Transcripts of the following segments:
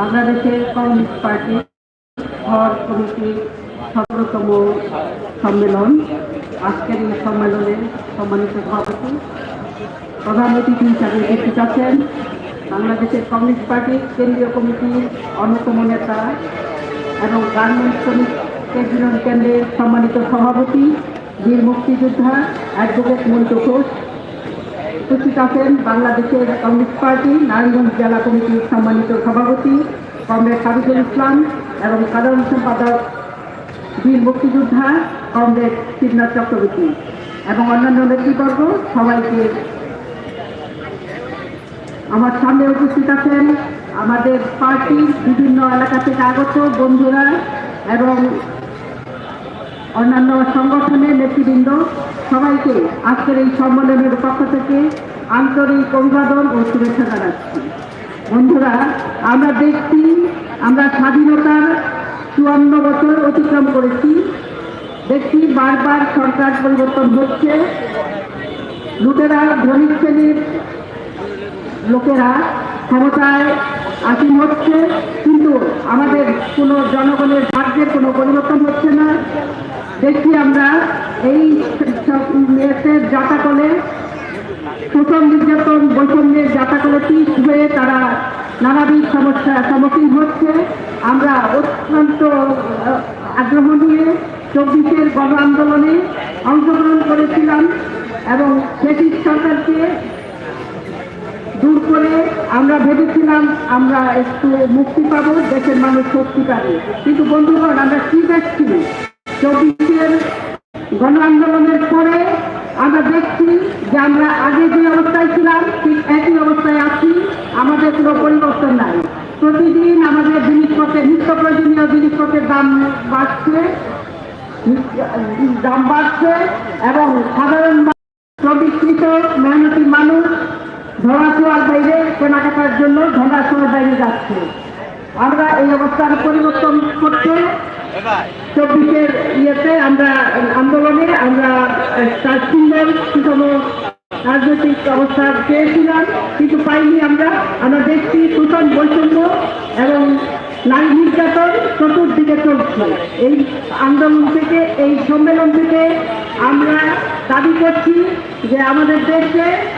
বাংলাদেশের communist party ঘর কমিটির সতেরোতম সম্মেলন। আজকের এই সম্মেলনে সম্মানিত সভাপতি, প্রধান অতিথি হিসাবে উপস্থিত আছেন বাংলাদেশের কমিউনিস্ট পার্টির কেন্দ্রীয় কমিটির অন্যতম নেতা এবং গার্মেন্টস ট্রেড কেন্দ্রের সম্মানিত সভাপতি, বীর মুক্তিযোদ্ধা অ্যাডভোকেট মন্টু ঘোষ উপস্থিত আছেন বাংলাদেশের কমিউনিস্ট পার্টি, নারায়ণগঞ্জ জেলা কমিটির সম্মানিত সভাপতি কমরেড হাবিবুল ইসলাম এবং সাধারণ সম্পাদক বীর মুক্তিযোদ্ধা কমরেড শিবনাথ চক্রবর্তী এবং অন্যান্য নেতৃবর্গ সবাইকে আমার সামনে উপস্থিত আছেন আমাদের পার্টির বিভিন্ন এলাকা থেকে আগত বন্ধুরা এবং অন্যান্য সংগঠনের নেতৃবৃন্দ, সবাইকে আজকের এই সম্মেলনের পক্ষ থেকে আন্তরিক অভিবাদন ও শুভেচ্ছা জানাচ্ছি। বন্ধুরা, আমরা দেখছি, আমরা স্বাধীনতার চুয়ান্ন বছর অতিক্রম করেছি। দেখছি বারবার সরকার পরিবর্তন হচ্ছে। লুটেরা, ধনী শ্রেণির লোকেরা ক্ষমতায় আসীন হচ্ছে, কিন্তু আমাদের কোনো জনগণের ভাগ্যের কোনো পরিবর্তন হচ্ছে না। দেখছি আমরা এই জাতাকলে শোষণ নির্যাতন, বৈষম্যের জাতাকলে পিস হয়ে তারা নানাবিধ সমস্যার সম্মুখীন হচ্ছে। আমরা অত্যন্ত আগ্রহ নিয়ে চব্বিশের গণ আন্দোলনে অংশগ্রহণ করেছিলাম এবং ব্রিটিশ সরকারকে দূর করে আমরা ভেবেছিলাম আমরা একটু মুক্তি পাবো, দেশের মানুষ শক্তি পাবে। কিন্তু বন্ধুগণ, আমরা কি দেখছি? চব্বিশের গণ আন্দোলনের পরে আমরা দেখছি যে আমরা আগে যে অবস্থায় ছিলাম, ঠিক একই অবস্থায় আছি। আমাদের কোনো পরিবর্তন নাই। প্রতিদিন আমাদের জিনিসপত্রের নিত্য প্রয়োজনীয় জিনিসপত্রের দাম বাড়ছে দাম বাড়ছে এবং সাধারণ কৃষক, মেহনতি মানুষ ধরাছোঁয়ার বাইরে কেনাকাটার জন্য ধরাছোঁয়ার বাইরে যাচ্ছে। আমরা এই অবস্থার পরিবর্তন করতে চব্বিশের ইয়েতে আমরা আন্দোলনে আমরা তার সুষম রাজনৈতিক অবস্থা পেয়েছিলাম, কিন্তু পাইনি আমরা। আমরা দেখছি শোষণ বৈষম্য এবং নারী নির্যাতন চতুর্দিকে চলছে। এই আন্দোলন থেকে, এই সম্মেলন থেকে আমরা দাবি করছি যে আমাদের দেশে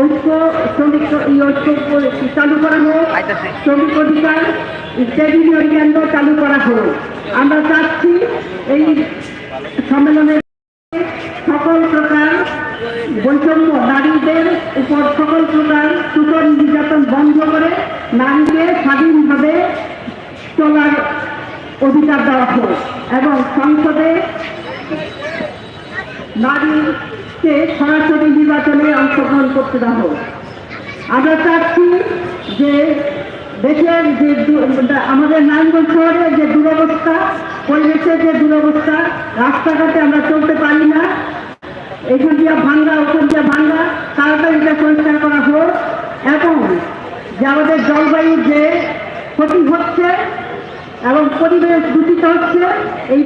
ঐক্য শ্রমিক ই ঐক্য চালু করা হোক। শ্রমিক অধিকার ট্রেড কেন্দ্র চালু করা হোক। আমরা চাচ্ছি এই সম্মেলনের সকল প্রকার বৈষম্য নারীদের উপর সকল প্রকার শোষণ নির্যাতন বন্ধ করে নারীকে স্বাধীনভাবে চলার অধিকার দেওয়া হোক এবং সংসদে নারীকে সরাসরি নির্বাচনে অংশগ্রহণ করতে হোক আমরা চাচ্ছি যে দেশের যে আমাদের নারায়ণগঞ্জ শহরের যে দুরবস্থা, পরিবেশের যে দুরবস্থা, রাস্তাঘাটে আমরা চলতে পারি না। এখান দিয়ে ভাঙ্গা, ওখান দিয়ে ভাঙ্গা, তাড়াতাড়ি পরিষ্কার করা হোক। এবং যে আমাদের জলবায়ু যে ক্ষতি হচ্ছে এবং পরিবেশ দূষিত হচ্ছে, এই